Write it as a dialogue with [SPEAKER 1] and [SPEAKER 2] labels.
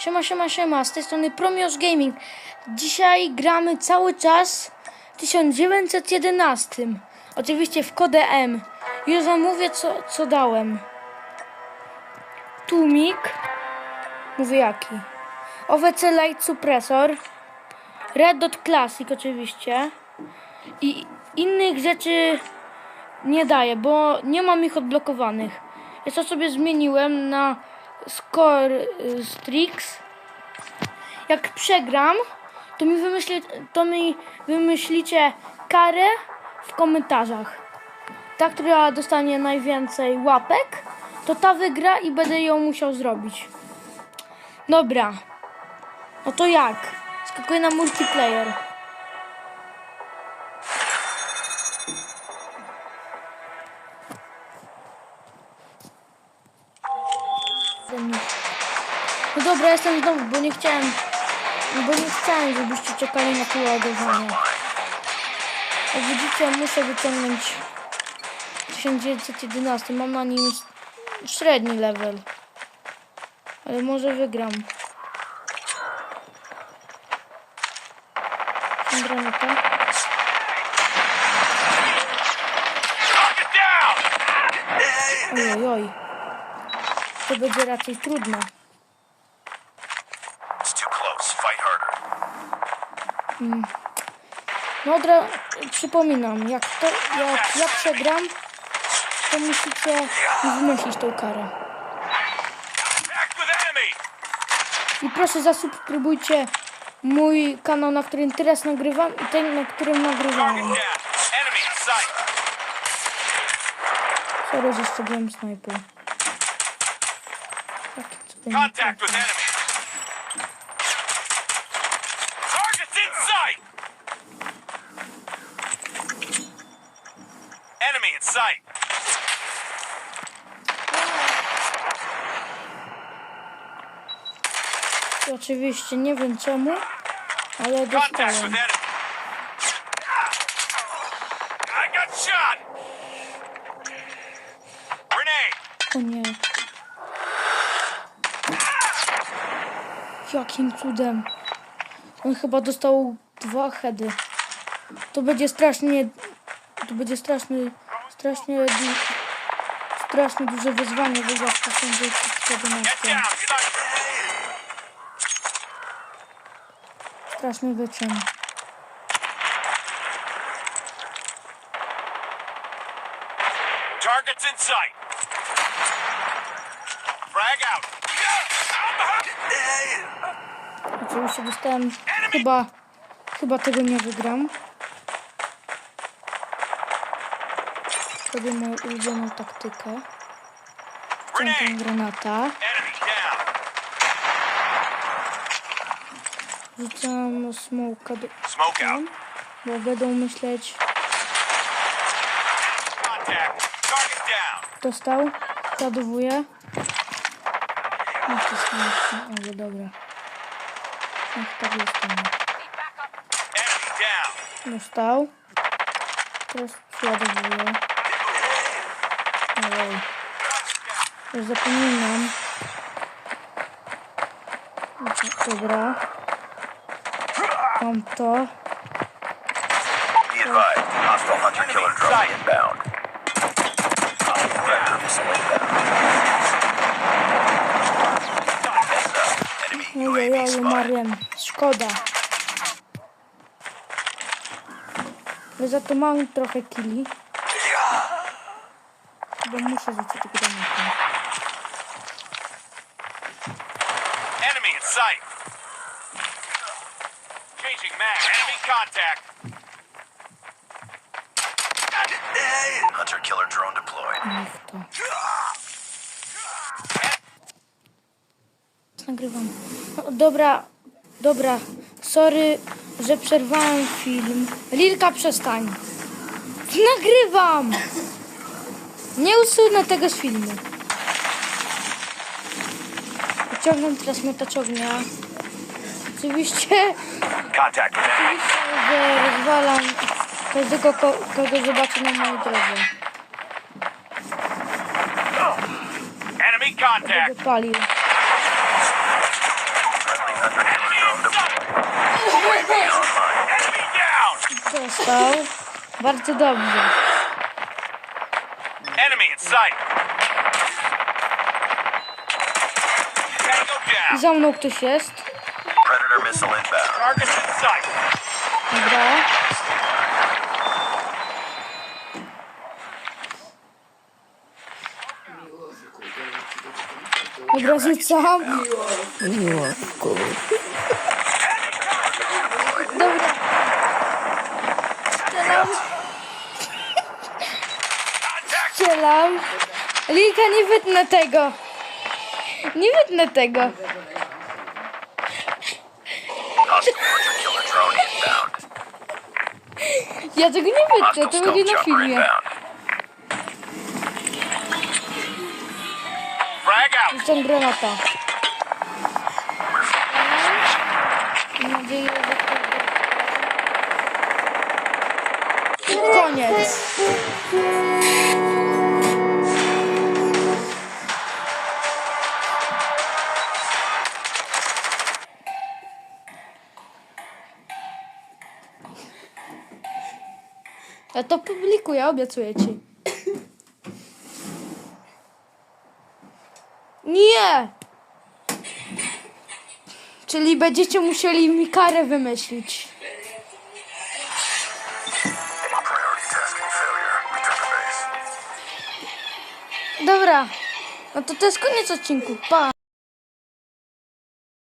[SPEAKER 1] Siema, siema, siema, z tej strony Promios Gaming. Dzisiaj gramy cały czas w 1911. Oczywiście w kodę M. Już wam mówię, co, co dałem. Tłumik. Mówię jaki. OWC Light Suppressor. Red Dot Classic oczywiście. I innych rzeczy nie daję, bo nie mam ich odblokowanych. Ja to sobie zmieniłem na Score y, Strix. Jak przegram, to mi, wymyśli, to mi wymyślicie karę w komentarzach. Ta, która dostanie najwięcej łapek, to ta wygra i będę ją musiał zrobić. Dobra. No to jak? Skakuję na multiplayer. No dobra, jestem znowu, bo nie chciałem, bo nie chciałem, żebyście czekali na poładowanie. Jak widzicie, muszę wyciągnąć 1911. Mam na nim średni level. Ale może wygram.
[SPEAKER 2] Down!
[SPEAKER 1] Ojoj, oj. To będzie raczej trudne. No od ra- przypominam, jak to, jak, jak przegram, to musicie wymyślić tą karę. I proszę zasubskrybujcie mój kanał, na którym teraz nagrywam i ten, na którym nagrywałem. Sorry, że strzeliłem cudy.
[SPEAKER 2] Contact with enemy. Target's in sight! Enemy in sight.
[SPEAKER 1] Oczywiście nie wiem czemu, ale dostałem. O nie. Jakim cudem. On chyba dostał dwa heady. To będzie strasznie... To będzie straszny... Strasznie... Strasznie duże wyzwanie wygrać w
[SPEAKER 2] Get
[SPEAKER 1] 11.
[SPEAKER 2] down, sniper!
[SPEAKER 1] Straszny wyczyn.
[SPEAKER 2] Target's in sight. Frag out.
[SPEAKER 1] Oczywiście dostałem... Chyba... Chyba tego nie wygram. Robię moją ulubioną taktykę. Wciągam granata. Rzucam smoka do...
[SPEAKER 2] Smoke out.
[SPEAKER 1] Bo będą myśleć... Dostał. Ładowuję. No to smutno. Ale dobra. Ach, tak tam.
[SPEAKER 2] Down.
[SPEAKER 1] Dostał. Teraz przeładowuję. Ojej. Już zapominam. Dobra. Mam to. Ojej,
[SPEAKER 3] spotted.
[SPEAKER 1] umarłem. Szkoda. Ale za to mam trochę kili. Bo muszę rzucić granatę.
[SPEAKER 2] Enemy in sight. Changing mag. Enemy contact.
[SPEAKER 3] Hunter killer drone deployed.
[SPEAKER 1] Niech to. Nagrywam. No, dobra, dobra. Sorry, że przerwałem film. Lilka, przestań. Nagrywam! Nie usunę tego z filmu. Wyciągnę teraz miotaczownia. Oczywiście...
[SPEAKER 2] Kontakt.
[SPEAKER 1] Oczywiście, że rozwalam każdego, kogo zobaczę na mojej drodze.
[SPEAKER 2] Enemy contact.
[SPEAKER 1] Dostał. Bardzo dobrze.
[SPEAKER 2] Sight.
[SPEAKER 1] Za mną ktoś jest.
[SPEAKER 3] Predator missile inbound.
[SPEAKER 2] In sight.
[SPEAKER 1] Dobra. Dobra, rzucam.
[SPEAKER 2] Contact.
[SPEAKER 1] Strzelam. Lilka, nie wytnę tego. Nie wytnę tego. Ja tego nie wytnę, to będzie na filmie. Rzucam granata. Koniec. Ja to publikuję, obiecuję ci. Nie! Czyli będziecie musieli mi karę wymyślić. Dobra. No to to jest koniec odcinku. Pa!